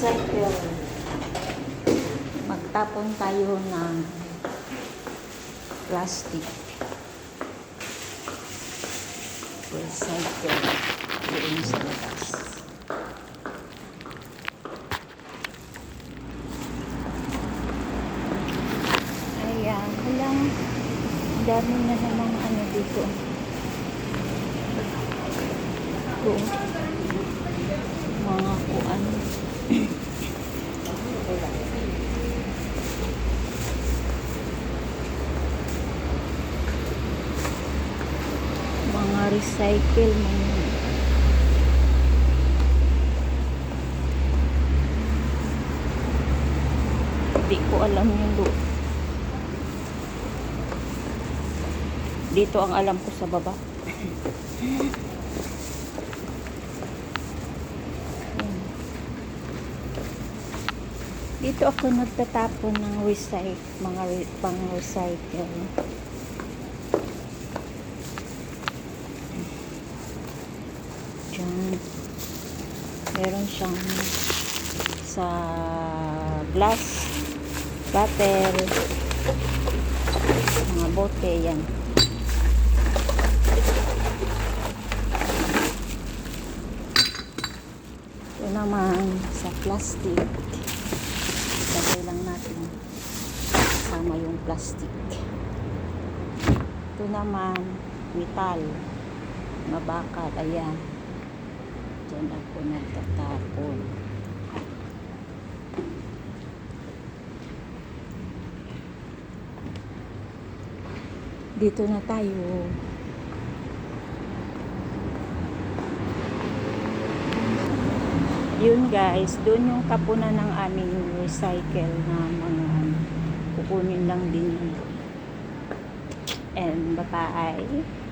Recycle. Magtapon tayo ng plastic. Recycle. Doon sa labas. Ayan, walang dami na namang ano dito. Ito. Mga kuan. Mga recycle mga Hindi ko alam yung do. Dito ang alam ko sa baba. Dito ako nagtatapon ng recycle, mga pang recycle. Diyan. Meron siyang sa glass, bottle, mga bote, yan. Ito naman sa plastic. Lagay lang natin sama yung plastic. Ito naman, metal. Mga bakal, ayan. Diyan ako nagtatapon. Dito na tayo. Yun guys, doon yung kapunan ng aming recycle na mga kukunin lang din yun. And bye-bye.